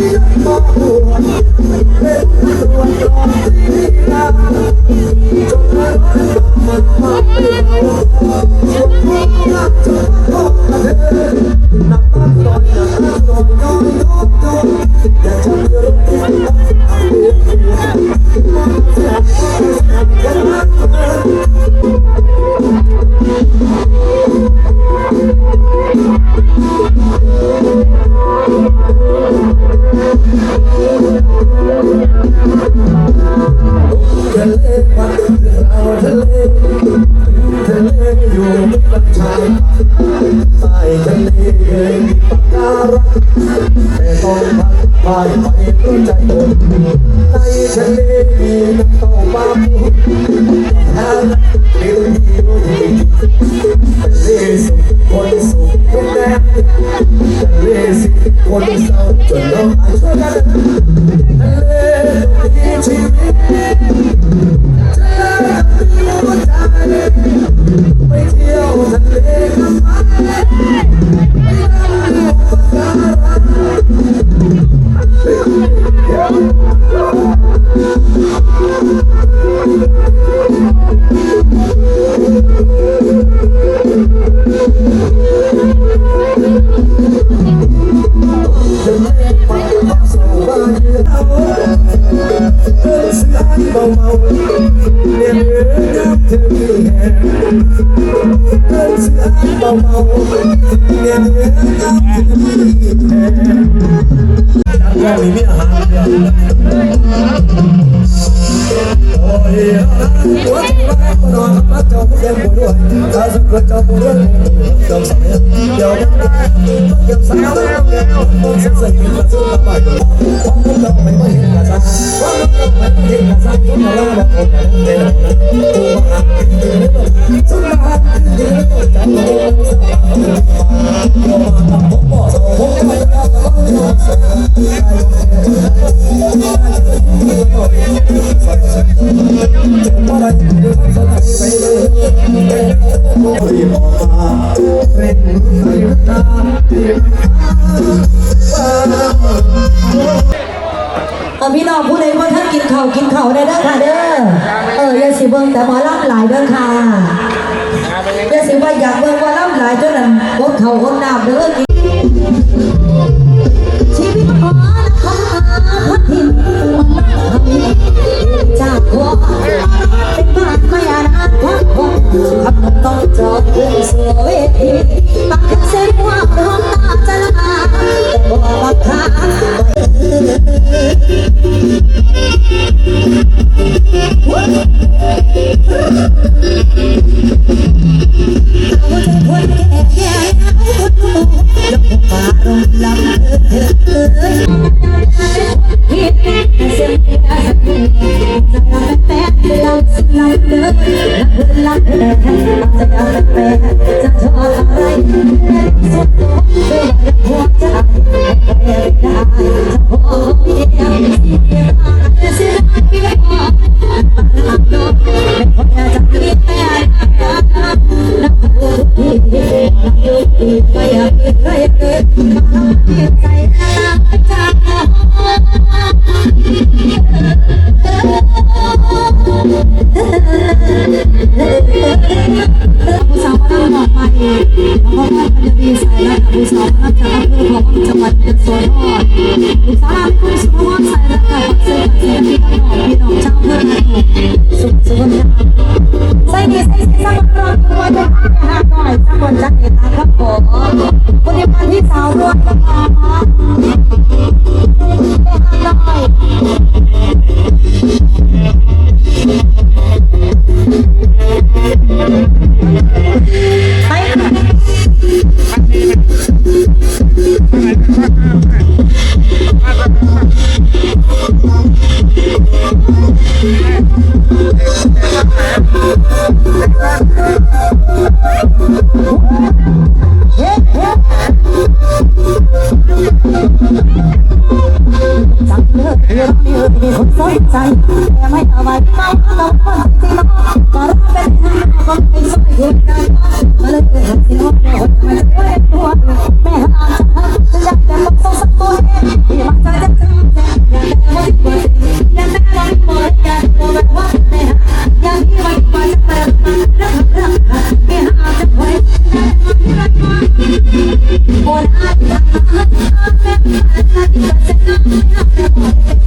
เลมัน ใจคนในทะเลมีน้ำต้าปลาปู สิคนเศ เบาเบาเรียนเรือน้ำเธอแห่เดินเสือเบาเบาเรียนเรือน้ำเธอมีแห่จัดว่มีมีอาหารเดียวโอ้ยหัวใจรงนอน กับรักเจ้าผู้เลี้ยงบัวด้วยถ้าสักคนเจ้าบัวด้วยเจ้าสาวเดี๋ยวมันได้เก็บสาวแล้วเก็บมันเสียสิ่งที่มันสู้กับไปความรู้เราไม่ไม่เห็น ที่ออกมาเป็นใครตาเรียกเออพี่น้องผู้ใดว่าท่านกินข้าวกินข้าวได้เด้อค่ะเด้อเอออย่าสิเบิ่งแต่หมอลำหลายเด้อค่ะอย่าสิว่าอยากเบิ่งหมอลำหลายจนนั้นอดข้าวอดน้ำเด้อ จอดขึ้นสู่เวทีปากเส้นว่าร้องตาจะลาแต่บ่บักขาเอาใจคนแก่แก่เอาคนดูยกฟ้าลงลำเอ้ยเอ้ยผิด เสียงเพียสักทีจะลำแปะลำสิลำเด้อลำเอจะลำแปะจะทออะไรสุดโต่งเพื่อหัวใจไม่ได้จะพอเพียงเสียมาเสียเพียงพอปากน้องไม่พอจะเพียงแต่นักพูดที่นักดูที่ไม่อยากเป็นใครเกิดมาทำใจ องแล้วก็พันจะดีใส่แล้วผู้สาวมานั่งจากอำเภอของจังหวัดยโสธรผู้สาวคุณสุภาพใส่แล้ว อเรื่องนี้มีคนสนใจแต่ไม่เอาไว้เมาต้องคนที่น้องก็รับเป็นทางก็ไม่สวยอยู่กันมาเลยเห็นสิน้องโดนมาช่วยตัวแม่หามจะทำจะอยากแต่ต้องสงสักตัวเองที่มันจะจะทำแต่ยังแต่ว่าที่บ่ยังแต่ว่าที่บ่ยังตัวแบบว่าแม่ยังที่ว่าว่าจะเปิดรักรักแม่หาจะไว้โอ้ยโอ้นะฮะแม่ฮะมาแล้วนะฮะมาแล้วนะคนที่ไปสอนฮะแมีพอเจอเรียบนี้บ้างนะฮะมาพอแม่มาพูดอยู่กับไม่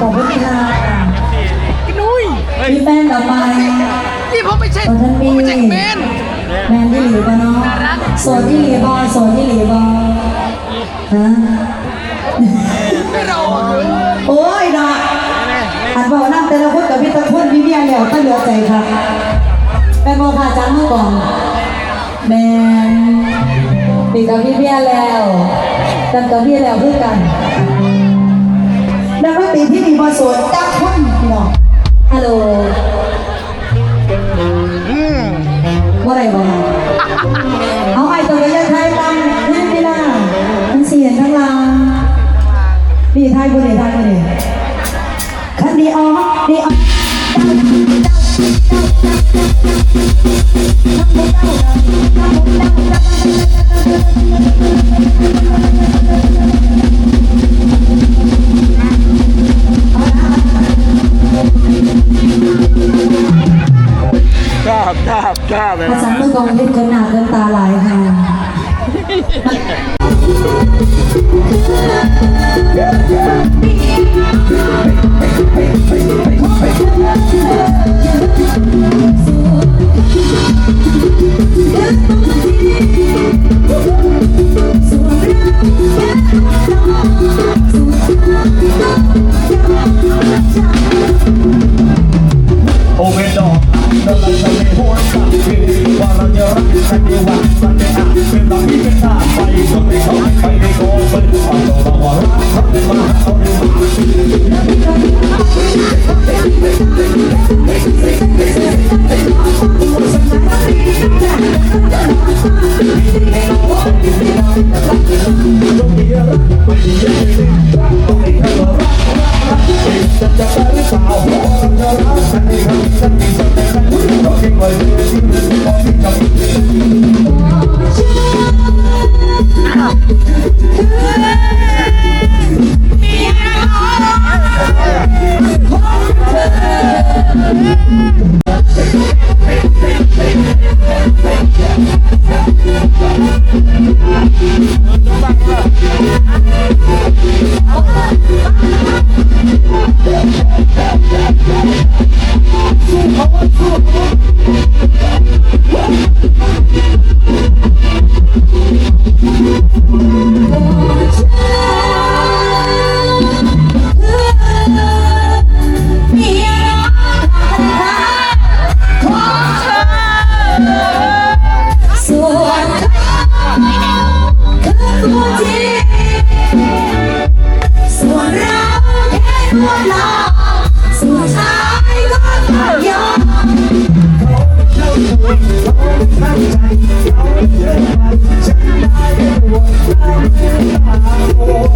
ขอบคุณค่ะนุ้ยมีแฟนต่อไป นี่ผมไม่ใช่ตอนท่านผมีมไม่ใช่แมนแมนที่หลีบอเนาะโสดที่หลีบอโสดที่หลีบอฮะไม่รอโอ้ยดอกอันบอกนั่งแต่ละคนกับพี่ตะคนพี่เมียแล้วตั้งเหลือใจค่ะแม่โมค่ะจังเมื่อก่อนแมนปีกับพี่เมียแล้วกันกับพี่แล้วเพื่อกันนักดนตรีที่มีบอโสดจักคนพี่น้อง ภาษาเมื่อกองเล่นกันหนาเกินตาหลายค่ะส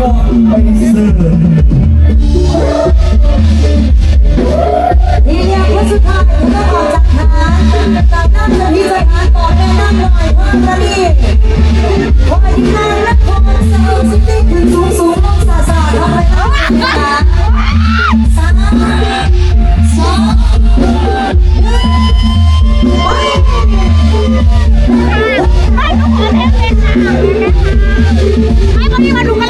ยองไปซื้อทีเดียวคนสุดท้ายผมต้องออกจากฐานจากนั้นจะที่สถานก่อนแม่นั่งหน่อยว่าระดีว่าที่นั่งนครสาวสิติขึ้นสูงสูงลงสาสาทำไปแล้วสามสองหนึ่งไปให้ทุกคนเห็นเลยค่ะให้พอดีมาดูกันแล้วกิน